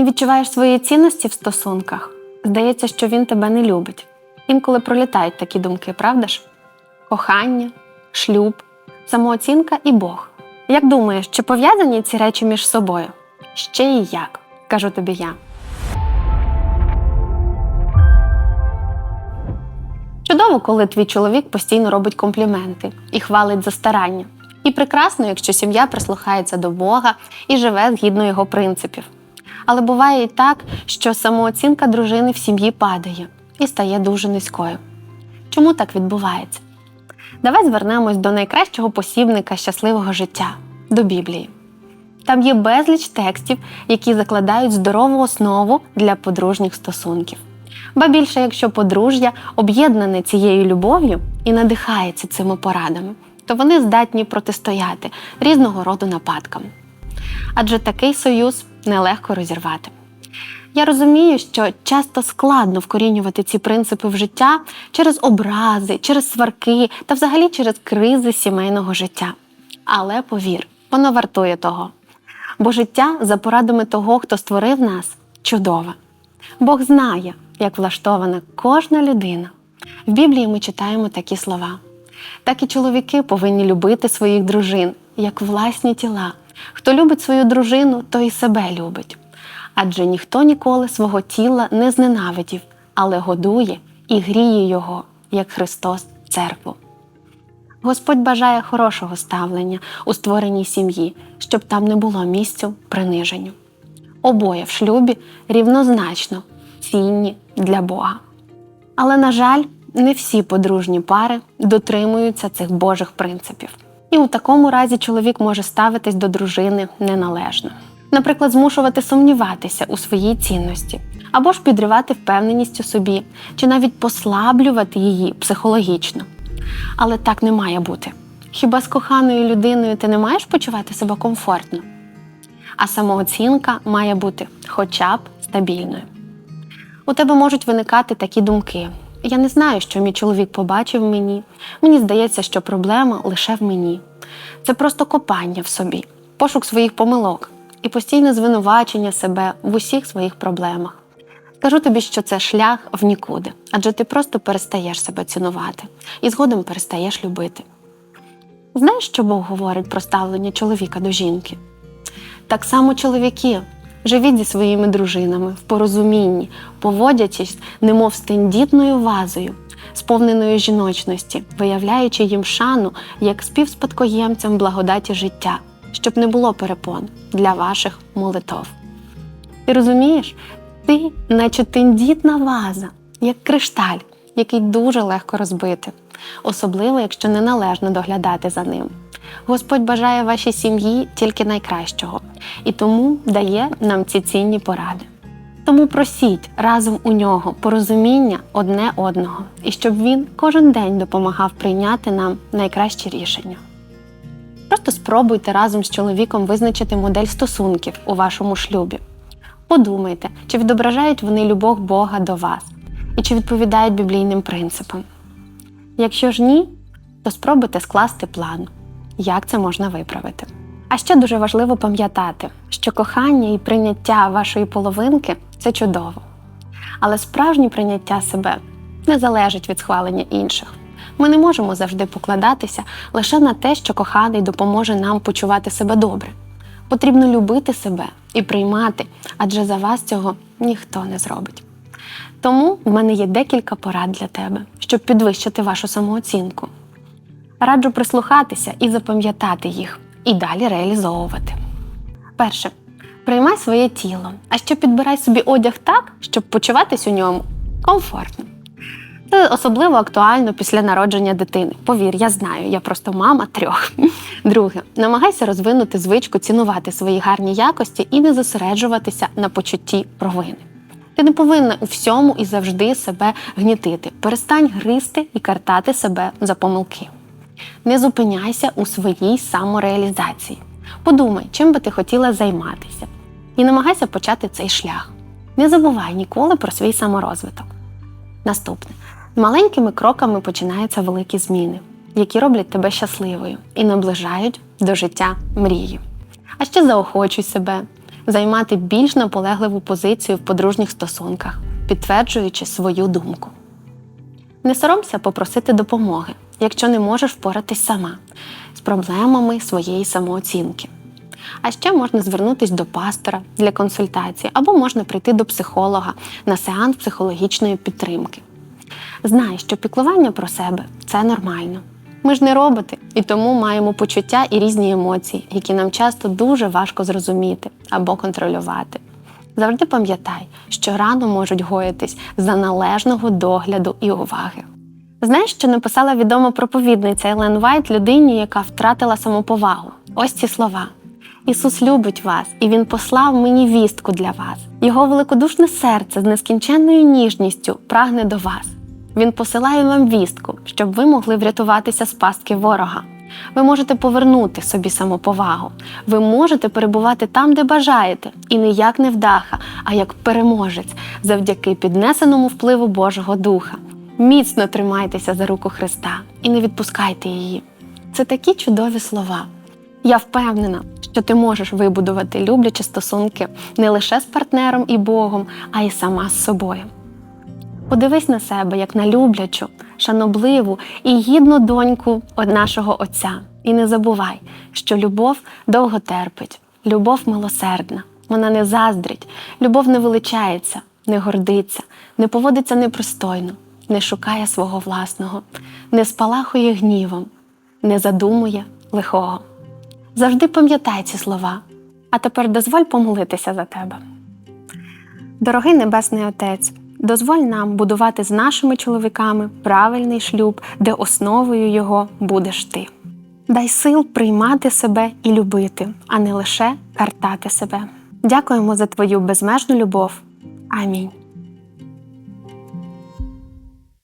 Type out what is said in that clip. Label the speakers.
Speaker 1: Не відчуваєш своєї цінності в стосунках. Здається, що він тебе не любить. Інколи пролітають такі думки, правда ж? Кохання, шлюб, самооцінка і Бог. Як думаєш, чи пов'язані ці речі між собою? Ще і як, кажу тобі я. Чудово, коли твій чоловік постійно робить компліменти і хвалить за старання. І прекрасно, якщо сім'я прислухається до Бога і живе згідно його принципів. Але буває і так, що самооцінка дружини в сім'ї падає і стає дуже низькою. Чому так відбувається? Давай звернемось до найкращого посібника щасливого життя до Біблії. Там є безліч текстів, які закладають здорову основу для подружніх стосунків. Ба більше, якщо подружжя об'єднане цією любов'ю і надихається цими порадами, то вони здатні протистояти різного роду нападкам. Адже такий союз нелегко розірвати. Я розумію, що часто складно вкорінювати ці принципи в життя через образи, через сварки та взагалі через кризи сімейного життя. Але повір, воно вартує того. Бо життя за порадами того, хто створив нас, чудове. Бог знає, як влаштована кожна людина. В Біблії ми читаємо такі слова. Так і чоловіки повинні любити своїх дружин, як власні тіла. Хто любить свою дружину, той і себе любить. Адже ніхто ніколи свого тіла не зненавидів, але годує і гріє його, як Христос церкву. Господь бажає хорошого ставлення у створеній сім'ї, щоб там не було місцю приниженню. Обоє в шлюбі рівнозначно цінні для Бога. Але, на жаль, не всі подружні пари дотримуються цих Божих принципів. І у такому разі чоловік може ставитись до дружини неналежно. Наприклад, змушувати сумніватися у своїй цінності, або ж підривати впевненість у собі, чи навіть послаблювати її психологічно. Але так не має бути. Хіба з коханою людиною ти не маєш почувати себе комфортно? А самооцінка має бути хоча б стабільною. У тебе можуть виникати такі думки. Я не знаю, що мій чоловік побачив мені. Мені здається, що проблема лише в мені. Це просто копання в собі, пошук своїх помилок і постійне звинувачення себе в усіх своїх проблемах. Скажу тобі, що це шлях в нікуди, адже ти просто перестаєш себе цінувати і згодом перестаєш любити. Знаєш, що Бог говорить про ставлення чоловіка до жінки? Так само чоловіки живіть зі своїми дружинами в порозумінні, поводячись, немов з тендітною вазою, сповненою жіночності, виявляючи їм шану як співспадкоємцям благодаті життя, щоб не було перепон для ваших молитов. Ти розумієш, ти, наче тендітна ваза, як кришталь, який дуже легко розбити, особливо якщо неналежно доглядати за ним. Господь бажає вашій сім'ї тільки найкращого і тому дає нам ці цінні поради. Тому просіть разом у нього порозуміння одне одного, і щоб він кожен день допомагав прийняти нам найкращі рішення. Просто спробуйте разом з чоловіком визначити модель стосунків у вашому шлюбі. Подумайте, чи відображають вони любов Бога до вас і чи відповідають біблійним принципам. Якщо ж ні, то спробуйте скласти план, як це можна виправити. А ще дуже важливо пам'ятати, що кохання і прийняття вашої половинки це чудово. Але справжнє прийняття себе не залежить від схвалення інших. Ми не можемо завжди покладатися лише на те, що коханий допоможе нам почувати себе добре. Потрібно любити себе і приймати, адже за вас цього ніхто не зробить. Тому в мене є декілька порад для тебе, щоб підвищити вашу самооцінку. Раджу прислухатися і запам'ятати їх, і далі реалізовувати. Перше, приймай своє тіло, а ще підбирай собі одяг так, щоб почуватись у ньому комфортно. Це особливо актуально після народження дитини. Повір, я знаю, я просто мама трьох. Друге, намагайся розвинути звичку цінувати свої гарні якості і не зосереджуватися на почутті провини. Ти не повинна у всьому і завжди себе гнітити. Перестань гризти і картати себе за помилки. Не зупиняйся у своїй самореалізації. Подумай, чим би ти хотіла займатися, і намагайся почати цей шлях. Не забувай ніколи про свій саморозвиток. Наступне. Маленькими кроками починаються великі зміни, які роблять тебе щасливою і наближають до життя мрії. А ще заохочуй себе, займати більш наполегливу позицію в подружніх стосунках, підтверджуючи свою думку. Не соромся попросити допомоги, якщо не можеш впоратись сама з проблемами своєї самооцінки. А ще можна звернутися до пастора для консультації або можна прийти до психолога на сеанс психологічної підтримки. Знай, що піклування про себе це нормально. Ми ж не роботи, і тому маємо почуття і різні емоції, які нам часто дуже важко зрозуміти або контролювати. Завжди пам'ятай, що рано можуть гоїтись за належного догляду і уваги. Знаєш, що написала відома проповідниця Елен Вайт людині, яка втратила самоповагу? Ось ці слова. Ісус любить вас, і Він послав мені вістку для вас. Його великодушне серце з нескінченною ніжністю прагне до вас. Він посилає вам вістку, щоб ви могли врятуватися з пастки ворога. Ви можете повернути собі самоповагу. Ви можете перебувати там, де бажаєте, і не як невдаха, а як переможець, завдяки піднесеному впливу Божого Духа. Міцно тримайтеся за руку Христа і не відпускайте її. Це такі чудові слова. Я впевнена, що ти можеш вибудувати люблячі стосунки не лише з партнером і Богом, а й сама з собою. Подивись на себе як на люблячу, шанобливу і гідну доньку од нашого Отця. І не забувай, що любов довго терпить, любов милосердна, вона не заздрить, любов не величається, не гордиться, не поводиться непристойно, не шукає свого власного, не спалахує гнівом, не задумує лихого. Завжди пам'ятай ці слова, а тепер дозволь помолитися за тебе. Дорогий Небесний Отець, дозволь нам будувати з нашими чоловіками правильний шлюб, де основою його будеш ти. Дай сил приймати себе і любити, а не лише картати себе. Дякуємо за твою безмежну любов. Амінь.